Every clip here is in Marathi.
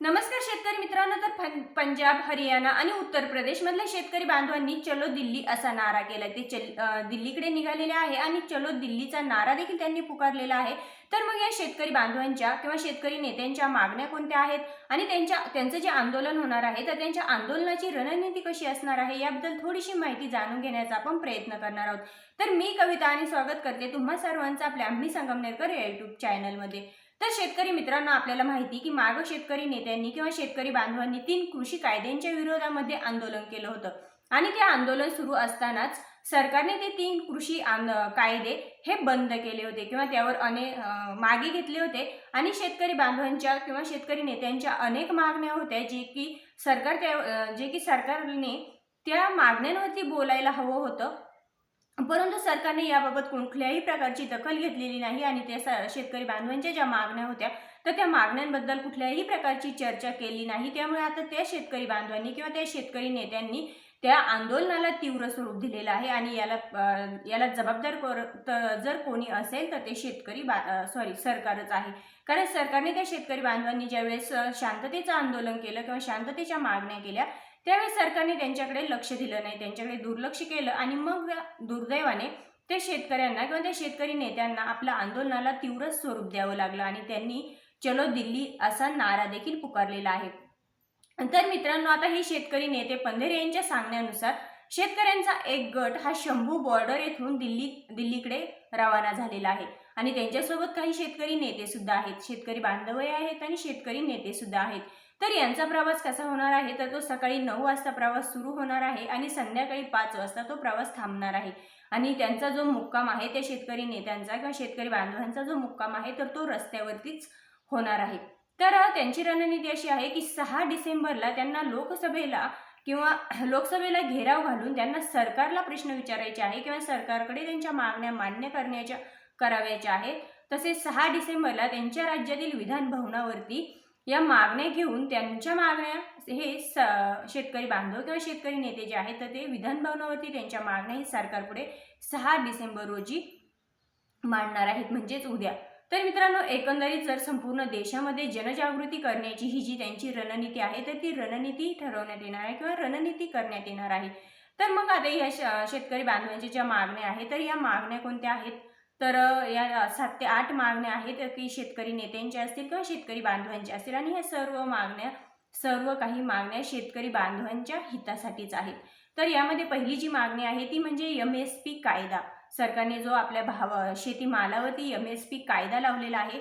नमस्कार शेतकरी मित्रांनो तर पंजाब हरियाणा आणि उत्तर प्रदेशमधल्या शेतकरी बांधवांनी चलो दिल्ली असा नारा केला ते चल दिल्लीकडे निघालेले आहे आणि चलो दिल्लीचा नारा देखील त्यांनी पुकारलेला आहे. तर मग या शेतकरी बांधवांच्या किंवा शेतकरी नेत्यांच्या मागण्या कोणत्या आहेत? आणि त्यांच्या त्यांचं जे आंदोलन होणार आहे तर त्यांच्या आंदोलनाची रणनीती कशी असणार आहे याबद्दल थोडीशी माहिती जाणून घेण्याचा आपण प्रयत्न करणार आहोत. तर मी कविता आणि स्वागत करते तुम्हा सर्वांचं आपल्या आम्ही संगमनेरकर या युट्यूब चॅनलमध्ये तर शेतकरी मित्रांनो आपल्याला माहिती की माग शेतकरी नेत्यांनी किंवा शेतकरी बांधवांनी तीन कृषी कायद्यांच्या विरोधामध्ये आंदोलन केलं होतं. आणि ते आंदोलन सुरू असतानाच सरकारने ते तीन कृषी कायदे हे बंद केले होते किंवा त्यावर अनेक मागे घेतले होते. आणि शेतकरी बांधवांच्या किंवा शेतकरी नेत्यांच्या अनेक मागण्या होत्या जे की सरकार त्या जे की सरकारने त्या मागण्यांवरती बोलायला हवं होतं. परंतु सरकारने याबाबत कुठल्याही प्रकारची दखल घेतलेली नाही आणि त्या स- शेतकरी बांधवांच्या ज्या मागण्या होत्या तर त्या मागण्यांबद्दल कुठल्याही प्रकारची चर्चा केली नाही. त्यामुळे आता त्या शेतकरी बांधवांनी किंवा त्या शेतकरी नेत्यांनी त्या आंदोलनाला तीव्र स्वरूप दिलेलं आहे आणि याला याला जबाबदार जर कोणी असेल तर ते शेतकरी बा सॉरी सरकारच आहे. कारण सरकारने त्या शेतकरी बांधवांनी ज्यावेळेस शांततेचं आंदोलन केलं किंवा शांततेच्या मागण्या केल्या त्यावेळेस सरकारने त्यांच्याकडे लक्ष दिलं नाही. त्यांच्याकडे दुर्लक्ष केलं आणि मग दुर्दैवाने त्या शेतकऱ्यांना किंवा त्या शेतकरी नेत्यांना आपल्या आंदोलनाला तीव्र स्वरूप द्यावं लागलं आणि त्यांनी चलो दिल्ली असा नारा देखील पुकारलेला आहे. तर मित्रांनो आता हे शेतकरी नेते पंधेरे यांच्या सांगण्यानुसार शेतकऱ्यांचा एक गट हा शंभू बॉर्डर येथून दिल्ली दिल्लीकडे रवाना झालेला आहे. आणि त्यांच्यासोबत काही शेतकरी नेते सुद्धा आहेत. शेतकरी बांधवही आहेत आणि शेतकरी नेते सुद्धा आहेत. तर यांचा प्रवास कसा होणार आहे? तर तो सकाळी नऊ वाजता प्रवास सुरू होणार आहे आणि संध्याकाळी पाच वाजता तो प्रवास थांबणार आहे. आणि त्यांचा जो मुक्काम आहे त्या शेतकरी नेत्यांचा किंवा शेतकरी बांधवांचा जो मुक्काम आहे तर तो रस्त्यावरतीच होणार आहे. तर त्यांची रणनीती अशी आहे की सहा डिसेंबरला त्यांना लोकसभेला किंवा लोकसभेला घेराव घालून त्यांना सरकारला प्रश्न विचारायचे आहे किंवा सरकारकडे त्यांच्या मागण्या मान्य करण्याच्या करावयाच्या आहेत. तसेच सहा डिसेंबरला त्यांच्या राज्यातील विधान भवनावरती या मागण्या घेऊन त्यांच्या मागण्या हे स शेतकरी बांधव किंवा शेतकरी नेते जे आहेत तर ते विधान भवनावरती त्यांच्या मागण्या हे सरकारपुढे सहा डिसेंबर रोजी मांडणार आहेत. म्हणजेच उद्या. तर मित्रांनो एकंदरीत जर संपूर्ण देशामध्ये जनजागृती करण्याची ही जी त्यांची रणनीती आहे तर ती रणनीती ठरवण्यात येणार आहे किंवा रणनीती करण्यात येणार आहे. तर मग आता या श- शेतकरी बांधवांच्या ज्या मागण्या आहेत तर या मागण्या कोणत्या आहेत? तर या सात ते आठ मागण्या आहेत की शेतकरी नेत्यांच्या असतील किंवा शेतकरी बांधवांच्या असतील आणि ह्या सर्व मागण्या सर्व काही मागण्या शेतकरी बांधवांच्या हितासाठीच आहेत. तर यामध्ये पहिली जी मागणी आहे ती म्हणजे एम एस पी कायदा. सरकारने जो आपल्या भाव शेतीमालावरती एम एस पी कायदा लावलेला आहे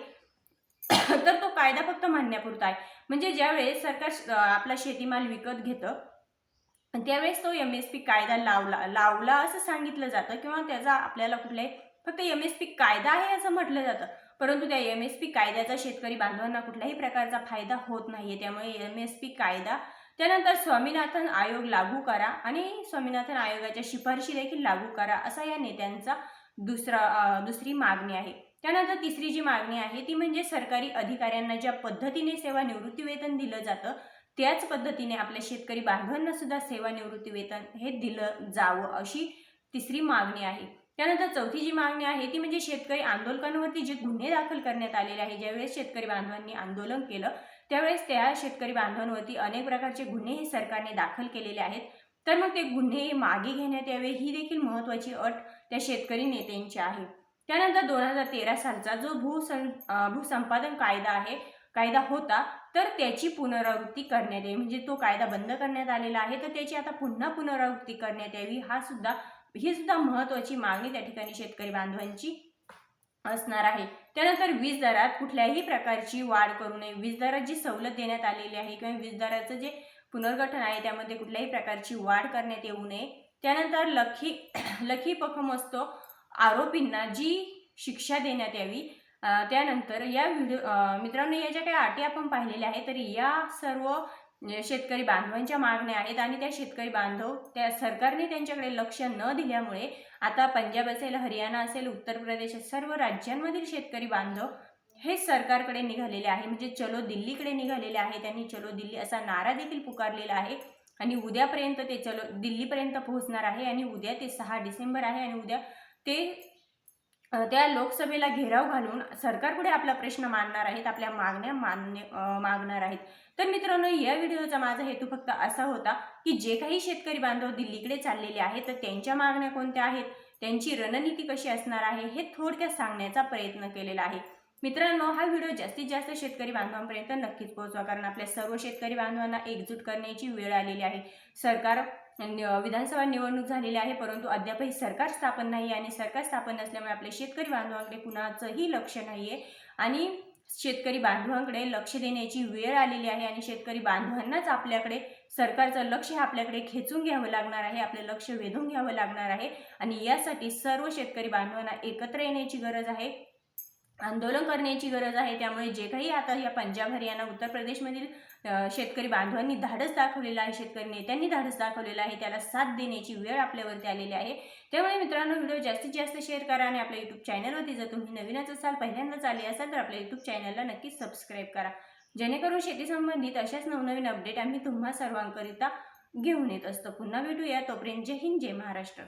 तर तो कायदा फक्त म्हणण्यापुरता आहे. म्हणजे ज्यावेळेस सरकार आपला शेतीमाल विकत घेतं त्यावेळेस तो एम एस पी कायदा लावला लावला असं सांगितलं जातं किंवा त्याचा आपल्याला कुठल्याही फक्त एम एस पी कायदा आहे असं म्हटलं जातं. परंतु त्या एम एस पी कायद्याचा शेतकरी बांधवांना कुठल्याही प्रकारचा फायदा होत नाहीये. त्यामुळे एम एस पी कायदा त्यानंतर स्वामीनाथन आयोग लागू करा आणि स्वामीनाथन आयोगाच्या शिफारशी देखील लागू करा असा या नेत्यांचा दुसरा दुसरी मागणी आहे. त्यानंतर तिसरी जी मागणी आहे ती म्हणजे सरकारी अधिकाऱ्यांना ज्या पद्धतीने सेवानिवृत्ती वेतन दिलं जातं त्याच पद्धतीने आपल्या शेतकरी बांधवांना सुद्धा सेवानिवृत्ती वेतन हे दिलं जावं अशी तिसरी मागणी आहे. त्यानंतर चौथी जी मागणी आहे ती म्हणजे शेतकरी आंदोलकांवरती जे गुन्हे दाखल करण्यात आलेले आहे ज्यावेळेस शेतकरी बांधवांनी आंदोलन केलं त्यावेळेस त्या शेतकरी बांधवांवरती अनेक प्रकारचे गुन्हे हे सरकारने दाखल केलेले आहेत. तर मग ते गुन्हे मागे घेण्यात यावे ही देखील महत्त्वाची अट त्या शेतकरी नेत्यांची आहे. त्यानंतर दोन हजार तेरा सालचा जो भूसं भूसंपादन कायदा आहे कायदा होता तर त्याची पुनरावृत्ती करण्यात यावी. म्हणजे तो कायदा बंद करण्यात आलेला आहे तर त्याची आता पुन्हा पुनरावृत्ती करण्यात यावी हा सुद्धा ही सुद्धा महत्त्वाची मागणी त्या ठिकाणी शेतकरी बांधवांची असणार आहे. त्यानंतर वीज दरात कुठल्याही प्रकारची वाढ करू नये. वीज दरात जी सवलत देण्यात आलेली आहे किंवा वीज दराचं जे पुनर्गठन आहे त्यामध्ये कुठल्याही प्रकारची वाढ करण्यात येऊ नये. त्यानंतर लखी लखी पखमस्तो आरोपींना जी शिक्षा देण्यात यावी त्यानंतर या व्हिडिओ मित्रांनो या ज्या काही अटी आपण पाहिलेल्या आहेत तर या सर्व म्हणजे शेतकरी बांधवांच्या मागण्या आहेत आणि त्या शेतकरी बांधव त्या सरकारने त्यांच्याकडे लक्ष न दिल्यामुळे आता पंजाब असेल हरियाणा असेल उत्तर प्रदेश सर्व राज्यांमधील शेतकरी बांधव हे सरकारकडे निघालेले आहे म्हणजे चलो दिल्लीकडे निघालेले आहे त्यांनी चलो दिल्ली असा नारा देखील पुकारलेला आहे आणि उद्यापर्यंत ते चलो दिल्लीपर्यंत पोहोचणार आहे आणि उद्या ते सहा डिसेंबर आहे आणि उद्या ते त्या लोकसभेला घेराव घालून सरकारपुढे आपला प्रश्न मांडणार आहेत आपल्या मागण्या मान्य मागणार आहेत. तर मित्रांनो या व्हिडिओचा माझा हेतू फक्त असा होता की जे काही शेतकरी बांधव दिल्लीकडे चाललेले आहेत तर त्यांच्या मागण्या कोणत्या आहेत त्यांची रणनीती कशी असणार आहे हे थोडक्यात सांगण्याचा प्रयत्न केलेला आहे. मित्रांनो हा व्हिडिओ जास्तीत जास्त शेतकरी बांधवांपर्यंत नक्कीच पोहोचवा कारण आपल्या सर्व शेतकरी बांधवांना एकजूट करण्याची वेळ आलेली आहे. सरकार विधानसभा निवडणूक झालेली आहे परंतु अद्यापही सरकार स्थापन नाही आणि सरकार स्थापन नसल्यामुळे आपल्या शेतकरी बांधवांकडे कुणाचंही लक्ष नाही आहे आणि शेतकरी बांधवांकडे लक्ष देण्याची वेळ आलेली आहे आणि शेतकरी बांधवांनाच आपल्याकडे सरकारचं लक्ष हे आपल्याकडे खेचून घ्यावं लागणार आहे आपलं लक्ष वेधून घ्यावं लागणार आहे आणि यासाठी सर्व शेतकरी बांधवांना एकत्र येण्याची गरज आहे. आंदोलन करण्याची गरज आहे. त्यामुळे जे काही आता या पंजाब हरियाणा उत्तर प्रदेशमधील शेतकरी बांधवांनी धाडस दाखवलेलं आहे शेतकरी नेत्यांनी धाडस दाखवलेलं आहे त्याला साथ देण्याची वेळ आपल्यावरती आलेली आहे. त्यामुळे मित्रांनो व्हिडिओ जास्तीत जास्त शेअर करा आणि आपल्या यूट्यूब चॅनलवरती जर तुम्ही नवीनच असाल पहिल्यांदाच आले असाल तर आपल्या यूट्यूब चॅनलला नक्कीच सबस्क्राईब करा. जेणेकरून शेती संबंधित अशाच नवनवीन अपडेट आम्ही तुम्हा सर्वांकरिता घेऊन येत असतो. पुन्हा भेटूया. तोपर्यंत जय हिंद जय महाराष्ट्र.